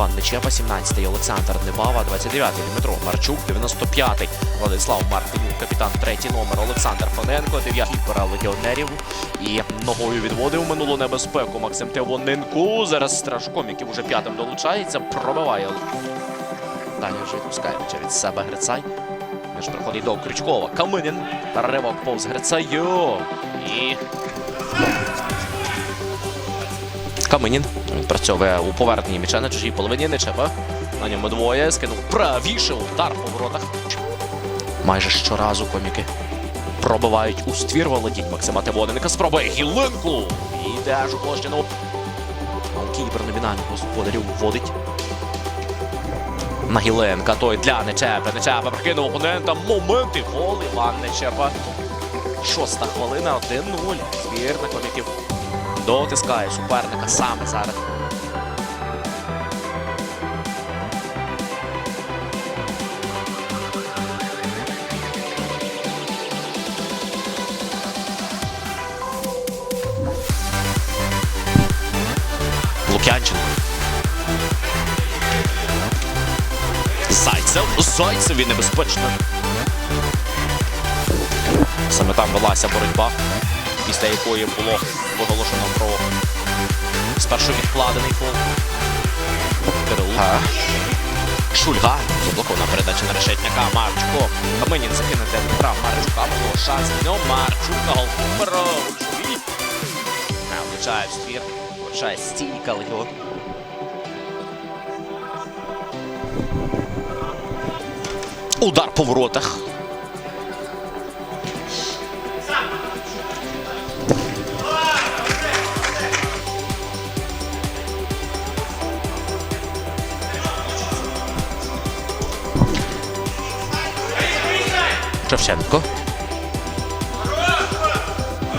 Іван Нечепа, 17-й Олександр Небава, 29-й Дмитро Марчук, 95-й Владислав Мартинюк, капітан, третій номер Олександр Фоненко, 9-й пора легіонерів. І ногою відводив минулу небезпеку Максим Тевоненко. Зараз Страшком, який вже п'ятим долучається, пробиває. Далі вже відпускає від себе Грицай. Між приходить до Крючкова. Каминін. Ривок повз Грицаю. І Каминін відпрацьовує у поверненні м'яча на чужій половині Нечепа. На ньому двоє. Скинув правіше удар по воротах. Майже щоразу коміки пробивають у ствір володінь Максима Тивоненка. Спробує Гіленку. І теж у площину. Кіпер номінальних господарів вводить. На Гіленка. Той для Нечепа. Нечепа прокинув опонента. Момент і гол Іван Нечепа. Шоста хвилина. 1-0. Збірна коміків дотискає суперника саме зараз. Лук'янченко. Зайцев. Зайцев він небезпечно. Саме там велася боротьба, після якої було оголошено про спершу відкладений фол. Кирилуха. Шульга. Заблокована передача на решетняка. Марчуко. Каменін закине для Дмитра Марчука. Було шанс. Ну, Марчук на гол. Продовжує. Влучає в ствір. Влучає стійка легіон. Удар по воротах. Шевченко.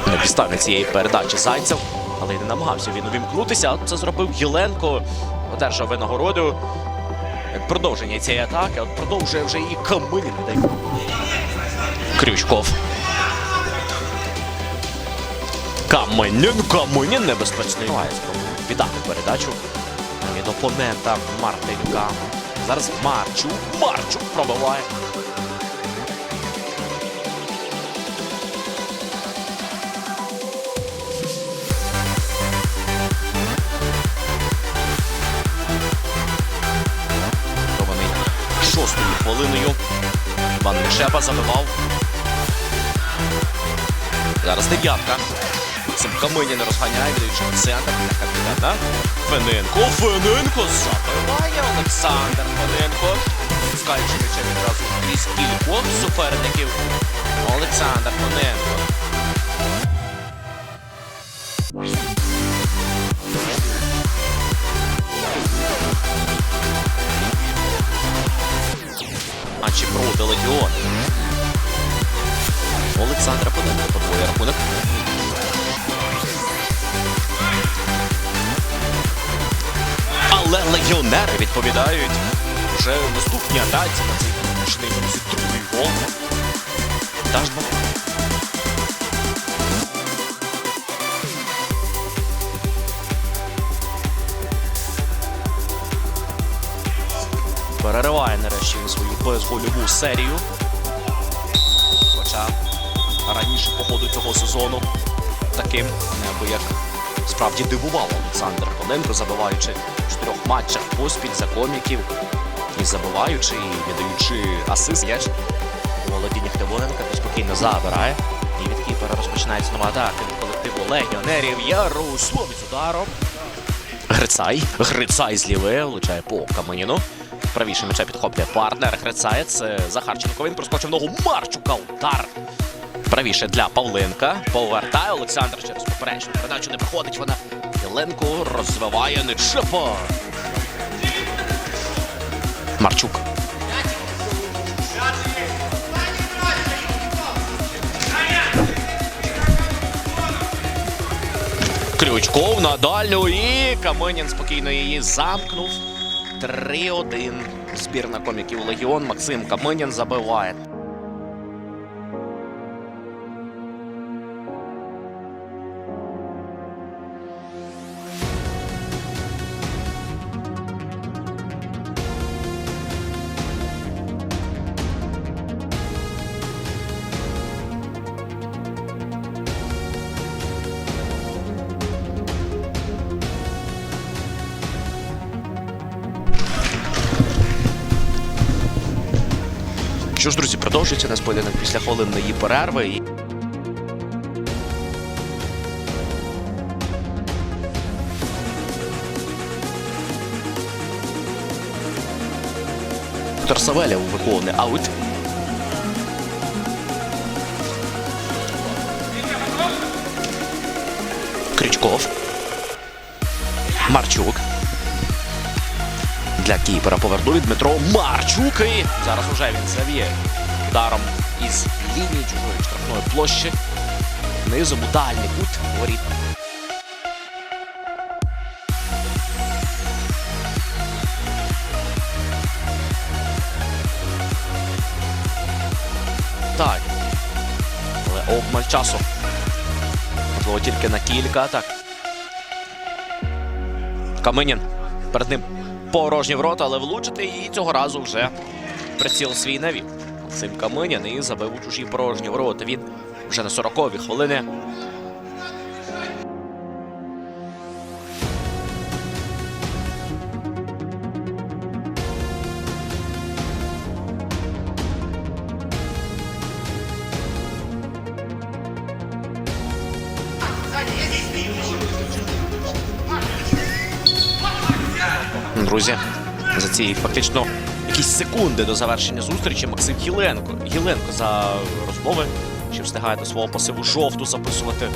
Не підставив цієї передачі Зайцев, але й не намагався він увімкнутися. Це зробив Єленко. Одержав винагороду. Продовження цієї атаки, от продовжує вже і віддає. Крючков. Каменін, Каменін небезпечний. Має віддати передачу від опонента Мартинюка. Зараз Марчук. Марчук пробиває. Іван забивав. Зараз дев'ятка. Цим Каминін розганяє, віддаючи на центр для капітана. Фененко. Фененко забиває Олександр Фененко. М'яча відразу крізь кількох суперників. Олександр Фененко. Легіонери відповідають вже в наступній атаці на цей помічний другий гол. Перериває нарешті свою безгольову серію. Хоча раніше по ходу цього сезону таким неабияк справді дивував Олександр Фоненко, забиваючи в чотирьох матчах поспіль за коміків. І забиваючи, і віддаючи асист. М'яч у володіннях Тивоненка то спокійно забирає. І від кіпера розпочинається нова атака від колективу легіонерів. Ярославець ударом. Грицай. Грицай зліве, влучає по Каменіну. Правіше м'яча підхоплює партнер. Грицає. Це Захарченко. Він проскочив ногу Марчука. Удар. Правіше для Павленка. Повертає Олександр через поперечну передачу. Не проходить вона. Єленко розвиває Нечепа. Марчук. Крючков на дальню і Каменін спокійно її замкнув. 3-1. Збірна коміків Легіон. Максим Каменін забиває. Що ж, друзі, продовжується наш поєдинок після хвилинної перерви. Савелєв виконує аут. Крючков. Марчук. Для кіпера повернув Дмитро Марчук. І зараз уже він завіє ударом із лінії чужої штрафної площі. Низом у дальній кут воріт. Так. Але обмаль часу. Можливо, тільки на кілька атак. Каменін. Перед ним порожні ворота, але влучити її цього разу вже приціл свій навів. Цим Каминян і забив у чужі порожні ворота. Він вже на 40-ві хвилини. Друзі, за ці фактично якісь секунди до завершення зустрічі Максим Гіленко. Гіленко за розмови, чи встигає до свого пасиву жовту записувати